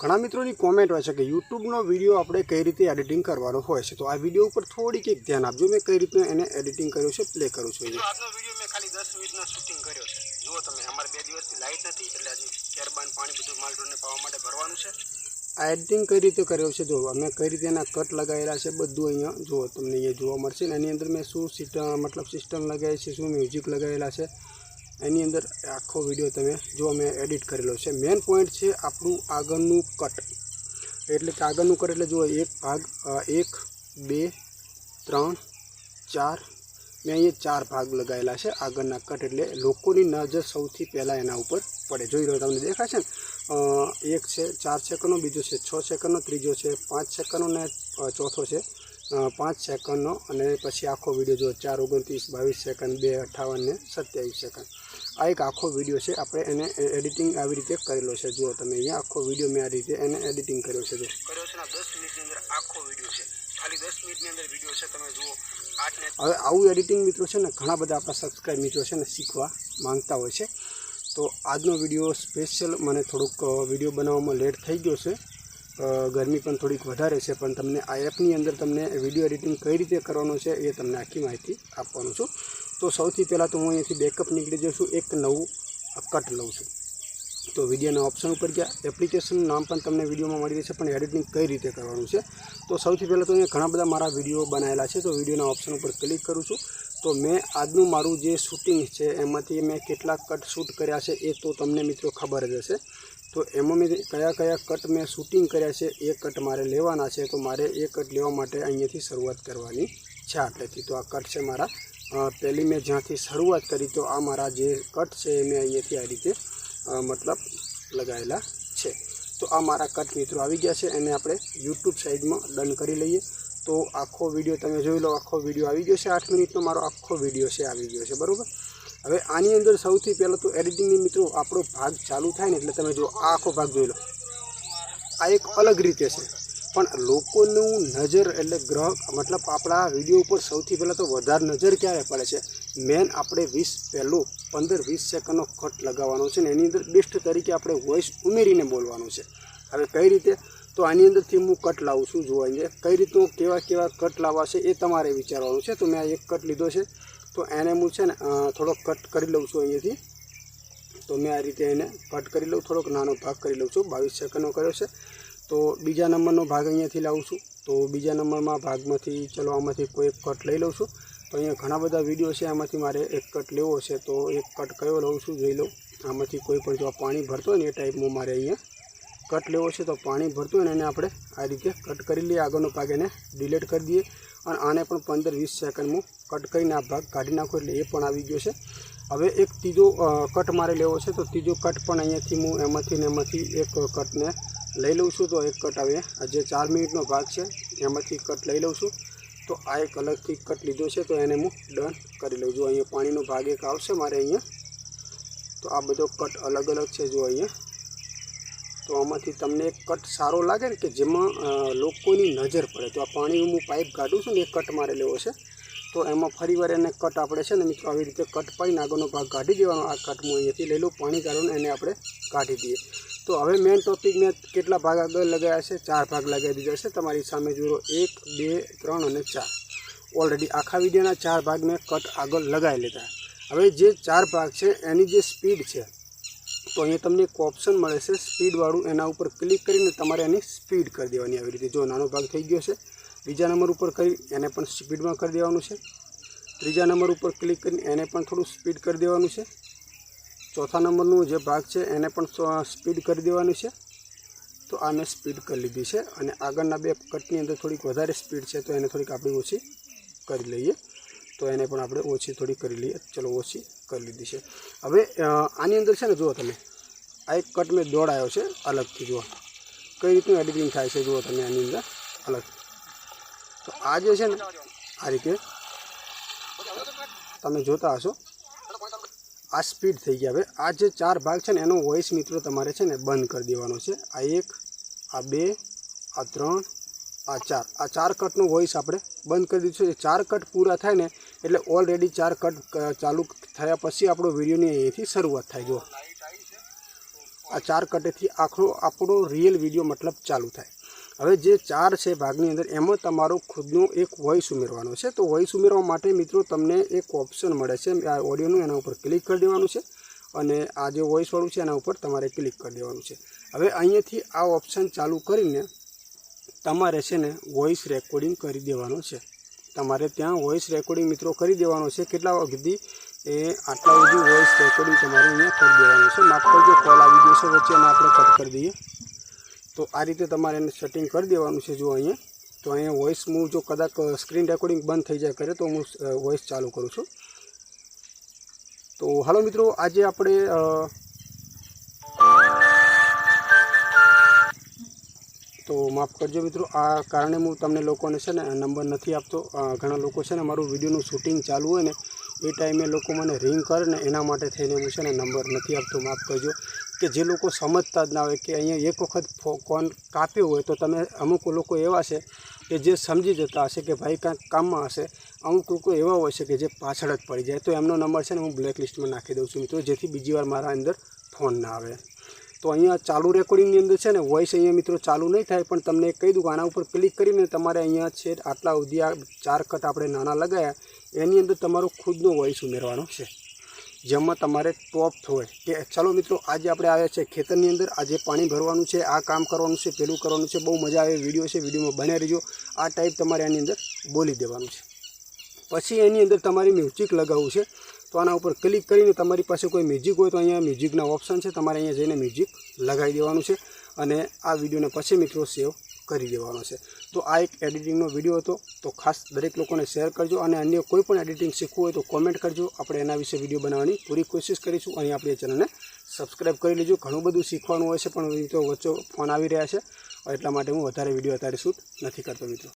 ઘણા મિત્રોની કોમેન્ટ હોય છે કે યુટ્યુબનો વીડિયો આપણે કઈ રીતે એડિટિંગ કરવાનો હોય છે. તો આ વીડિયો ઉપર થોડીક એક ધ્યાન આપજો. મેં કઈ રીતે એને એડિટિંગ કર્યું છે પ્લે કરું છું આજનો વીડિયો મેં ખાલી દસ મિનિટનો શૂટિંગ કર્યો છે. જુઓ તમે અમારે બે દિવસથી લાઇટ નથી એટલે હજી કેરબાન પાણી બધું માલટોને પાવા માટે ભરવાનું છે. આ એડિટિંગ કઈ રીતે કર્યો છે જો અમે કઈ રીતે એના કટ લગાવેલા છે બધું અહીંયા જુઓ. તમને અહીંયા જોવા મળશે. એની અંદર મેં શું સિસ્ટમ મતલબ સિસ્ટમ લગાવી છે શું મ્યુઝિક લગાવેલા છે. એની અંદર આખો વીડિયો તમે જો મેં એડિટ કરેલો છે. મેઇન પોઈન્ટ છે આપણું આગળનું કટ એટલે કે આગળનું કટ એટલે જુઓ, એક ભાગ એક, બે, ત્રણ, ચાર. મેં અહીંયા ચાર ભાગ લગાવેલા છે આગળના કટ એટલે લોકોની નજર સૌથી પહેલાં એના ઉપર પડે. જોઈ રહ્યો તમને દેખાય છે ને? એક છે, ચાર સેકન્ડનો, બીજો છે, છ સેકન્ડનો, ત્રીજો છે, પાંચ સેકન્ડનો ને ચોથો છે. પાંચ સેકન્ડનો અને પછી આખો વીડિયો જો ચાર, ઓગણત્રીસ, બાવીસ સેકન્ડ, બે અઠ્ઠાવન ને સત્યાવીસ સેકન્ડ. આ એક આખો વીડિયો છે. આપણે એને એડિટિંગ આવી રીતે કરેલો છે. જુઓ તમે અહીંયા આખો વીડિયો મેં આ રીતે એને એડિટિંગ કર્યો છે. જો. કર્યો છે દસ મિનિટની અંદર આખો વીડિયો છે. ખાલી દસ મિનિટની અંદર વીડિયો છે. તમે જુઓ હવે આવું એડિટિંગ મિત્રો છે ને ઘણા બધા આપણા સબસ્ક્રાઈબ મિત્રો છે ને શીખવા માંગતા હોય છે. તો આજનો વીડિયો સ્પેશિયલ મને થોડુંક વીડિયો બનાવવામાં લેટ થઈ ગયો છે. ગરમી પણ થોડીક વધારે છે પણ તમને આ એપની અંદર તમને વીડિયો એડિટિંગ કઈ રીતે કરવાનું છે એ તમને આખી માહિતી આપવાનું છું. તો સૌથી પહેલાં તો હું અહીંયાથી બેકઅપ નીકળી જઉં છું. એક નવું કટ લઉં છું. તો વિડીયોના ઓપ્શન ઉપર ગયા. એપ્લિકેશનનું નામ પણ તમને વિડીયોમાં મળી રહેશે, પણ એડિટિંગ કઈ રીતે કરવાનું છે? તો સૌથી પહેલાં તો અહીંયા ઘણા બધા મારા વીડિયો બનાવેલા છે, તો વિડીયોના ઓપ્શન ઉપર ક્લિક કરું છું. તો મેં આજનું મારું જે શૂટિંગ છે, એમાંથી મેં કેટલા કટ શૂટ કર્યા છે, એ તો તમને મિત્રો ખબર જ હશે. તો એમાં મેં કયા કયા કટ મેં શૂટિંગ કર્યા છે, એ કટ મારે લેવાના છે. તો મારે એ કટ લેવા માટે અહીંયાથી શરૂઆત કરવાની છે, આટલેથી. તો આ કટ છે મારા પહેલી મેં જ્યાંથી શરૂઆત કરી તો આ મારા જે કટ છે એ મેં અહીંયાથી આ રીતે મતલબ લગાવેલા છે. તો આ મારા કટ મિત્રો આવી ગયા છે, એને આપણે યુટ્યુબ સાઈડમાં ડન કરી લઈએ. તો આખો વીડિયો તમે જોઈ લો, આખો વીડિયો આવી ગયો છે આઠ મિનિટનો, મારો આખો વીડિયો છે, આવી ગયો છે, બરાબર? હવે આની અંદર સૌથી પહેલાં તો એડિટિંગની મિત્રો આપણો ભાગ ચાલુ થાય ને, એટલે તમે જો આ આખો ભાગ જોઈ લો. આ એક અલગ રીતે છે. પણ લોકોનું નજર એટલે ગ્રહ, મતલબ આપણા વીડિયો ઉપર સૌથી પહેલાં તો વધારે નજર ક્યારે પડે છે? મેન આપણે વીસ, પહેલું પંદર, વીસ સેકન્ડનો કટ લગાવવાનો છે ને એની અંદર બેસ્ટ તરીકે આપણે વોઇસ ઉમેરીને બોલવાનું છે. હવે કઈ રીતે? તો આની અંદરથી હું કટ લાવું છું જોવા અહીંયા. કઈ રીતનું કેવા કેવા કટ લાવવા છે એ તમારે વિચારવાનું છે. તો મેં આ એક કટ લીધો છે. તો એને હું છે ને થોડોક થોડો કટ કરી લઉં છું અહીંયાથી. તો મેં આ રીતે એને કટ કરી લઉં, થોડોક નાનો ભાગ કરી લઉં છું. બાવીસ સેકન્ડનો કર્યો છે. તો બીજા નંબરનો ભાગ અહીંયાથી લાવું છું. તો બીજા નંબરમાં ભાગમાંથી ચલો આમાંથી કોઈ એક કટ લઈ લઉં છું. તો અહીંયા ઘણા બધા વીડિયો છે, આમાંથી મારે એક કટ લેવો છે. તો એક કટ કયો લઉં છું જોઈ લઉં. આમાંથી કોઈ પણ જો પાણી ભરતો હોય ને એ ટાઈપમાં મારે અહીંયા કટ લેવો છે. તો પાણી ભરતું હોય ને એને આપણે આ રીતે કટ કરી લઈએ. આગળનો ભાગ એને ડિલીટ કરી દઈએ. અને આને પણ પંદર વીસ સેકન્ડમાં કટ કરીને આ ભાગ કાઢી નાખો એટલે એ પણ આવી ગયો છે. હવે એક ત્રીજો કટ મારે લેવો છે. તો ત્રીજો કટ પણ અહીંયાથી હું એમાંથી ને એમાંથી એક કટને લઈ લઉં છું તો એક કટ આવે. આ જે ચાર મિનિટનો ભાગ છે, એમાંથી કટ લઈ લઉં છું. તો આ એક અલગથી કટ લીધો છે, તો એને હું ડન કરી લઉં. છું અહીંયા પાણીનો ભાગ એક આવશે મારે અહીંયા, તો આ બધો કટ અલગ અલગ છે જો અહીંયા. તો આમાંથી તમને એક કટ સારો લાગે ને કે જેમાં લોકોની નજર પડે. તો આ પાણી હું પાઇપ કાઢું છું ને એ કટ મારે લેવો છે. તો એમાં ફરી વાર એને કટ આપણે છે ને મિત્રો આવી રીતે કટ પાઈને આગળનો ભાગ કાઢી દેવાનો. આ કટ હું અહીંયાથી લઈ લઉં, પાણી કાઢવાનું એને આપણે કાઢી દઈએ. તો હવે મેઇન ટોપિક મેં કેટલા ભાગ આગળ લગાવ્યા છે? ચાર ભાગ લગાવી દીધા છે. તમારી સામે જુઓ. એક, બે, ત્રણ અને ચાર. ઓલરેડી આખા વિડીયોના ચાર ભાગ મેં કટ આગળ લગાવી લીધા. હવે જે ચાર ભાગ છે, એની જે સ્પીડ છે, તો અહીંયા તમને એક ઓપ્શન મળે છે. સ્પીડવાળું એના ઉપર ક્લિક કરીને તમારે એની સ્પીડ કરી દેવાની આવી રીતે. જો નાનો ભાગ થઈ ગયો છે, બીજા નંબર ઉપર કરી, એને પણ સ્પીડમાં કરી દેવાનું છે. ત્રીજા નંબર ઉપર ક્લિક કરીને એને પણ થોડું સ્પીડ કરી દેવાનું છે. ચોથા નંબરનું જે ભાગ છે, એને પણ સ્પીડ કરી દેવાનું છે. તો આ મેં સ્પીડ કરી લીધી છે અને આગળના બે કટની અંદર થોડીક વધારે સ્પીડ છે, તો એને થોડીક આપણે ઓછી કરી લઈએ. તો એને પણ આપણે ઓછી થોડી કરી લઈએ. ચલો, ઓછી કરી લીધી છે. હવે આની અંદર છે ને, જુઓ તમે. આ એક કટ મેં દોડાયો છે, અલગથી જુઓ. કઈ રીતનું એડિટિંગ થાય છે, જુઓ તમે આની અંદર. અલગ. તો આ જે છે ને, આ રીતે તમે જોતા હશો. આ સ્પીડ થઈ ગયા. હવે આ જે ચાર ભાગ છે ને, એનો વોઇસ મિત્રો તમારે છે ને બંધ કરી દેવાનો છે. આ એક, આ બે, આ ત્રણ, આ ચાર. આ ચાર કટનો વોઇસ આપણે બંધ કરી દીધું છે. ચાર કટ પૂરા થાય ને, એટલે ઓલરેડી ચાર કટ ચાલુ થયા પછી આપણો વિડીયોની અહીંથી શરૂઆત થાય. જો આ ચાર કટેથી આખો આપણો રિયલ વીડિયો મતલબ ચાલુ થાય. હવે જે ચાર છે ભાગની અંદર, એમાં તમારો ખુદનું એક વોઇસ ઉમેરવાનો છે. તો વોઇસ ઉમેરવા માટે મિત્રો તમને એક ઓપ્શન મળે છે. આ ઓડિયોનું એના ઉપર ક્લિક કરી દેવાનું છે અને આ જે વોઇસવાળું છે એના ઉપર તમારે ક્લિક કરી દેવાનું છે. હવે અહીંયાથી આ ઓપ્શન ચાલુ કરીને તમારે છે ને વોઇસ રેકોર્ડિંગ કરી દેવાનું છે. તમારે ત્યાં વોઇસ રેકોર્ડિંગ મિત્રો કરી દેવાનો છે. કેટલા સુધી? એ આટલા સુધી વોઇસ રેકોર્ડિંગ તમારે અહીંયા કરી દેવાનું છે. માફ કરજો કોલ આવી ગયો છે. વચ્ચે આપણે કટ કરી દઈએ. તો આ રીતે તમારે એને સેટિંગ કરી દેવાનું છે જો અહીંયા. તો અહીંયા વોઇસ હું જો કદાચ સ્ક્રીન રેકોર્ડિંગ બંધ થઈ જાય કરે તો હું વોઇસ ચાલુ કરું છું. તો હાલો મિત્રો, આજે આપણે તો માફ કરજો મિત્રો, આ કારણે હું તમને લોકોને છે ને નંબર નથી આપતો. ઘણા લોકો છે ને મારું વિડીયોનું શૂટિંગ ચાલુ હોય ને, એ ટાઈમે લોકો મને રિંગ કરે ને એના માટે થઈને હું છે ને નંબર નથી આપતો. માફ કરજો. કે જે લોકો સમજતા જ ના હોય કે અહીંયા એક વખત કોન કાપ્યો હોય તો તમે અમુક લોકો એવા છે કે જે સમજી જતા હશે કે ભાઈ કાંઈક કામમાં હશે, અમુક લોકો એવા હોય છે કે જે પાછળ જ પડી જાય. તો એમનો નંબર છે ને હું બ્લેક લિસ્ટમાં નાખી દઉં છું મિત્રો, જેથી બીજી વાર મારા અંદર ફોન ના આવે. તો અહીંયા ચાલુ રેકોર્ડિંગની અંદર છે ને વોઇસ અહીંયા મિત્રો ચાલુ નહીં થાય, પણ તમને કહી દઉં આના ઉપર ક્લિક કરીને તમારે અહીંયા છે આટલા સુધી આ ચાર કટ આપણે નાના લગાવ્યા એની અંદર તમારો ખુદનો વોઇસ ઉમેરવાનો છે. જેમાં તમારે ટોપ હોય. કે ચાલો મિત્રો, આજે આપણે આવ્યા છે ખેતરની અંદર. આજે પાણી ભરવાનું છે, આ કામ કરવાનું છે, પેલું કરવાનું છે. બહુ મજા આવે વીડિયો છે, વિડીયોમાં બને રહેજો. આ ટાઈપ તમારે એની અંદર બોલી દેવાનું છે. પછી એની અંદર તમારે મ્યુઝિક લગાવવું છે. તો આના ઉપર ક્લિક કરીને તમારી પાસે કોઈ મ્યુઝિક હોય તો અહીંયા મ્યુઝિકના ઓપ્શન છે. તમારે અહીંયા જઈને મ્યુઝિક લગાવી દેવાનું છે. અને આ વિડીયોને પછી મિત્રો સેવ કરી દેવાનો છે. તો આ એક એડિટિંગનો વીડિયો હતો. તો ખાસ દરેક લોકોને શેર કરજો અને અન્ય કોઈ પણ એડિટિંગ શીખવું હોય તો કોમેન્ટ કરજો. આપણે એના વિશે વીડિયો બનાવવાની પૂરી કોશિશ કરીશું. અહીં આપણી ચેનલને સબસ્ક્રાઈબ કરી લેજો. ઘણું બધું શીખવાનું હોય છે, પણ મિત્રો વચ્ચે ફોન આવી રહ્યા છે. એટલા માટે હું વધારે વીડિયો અત્યારે શૂટ નથી કરતો મિત્રો.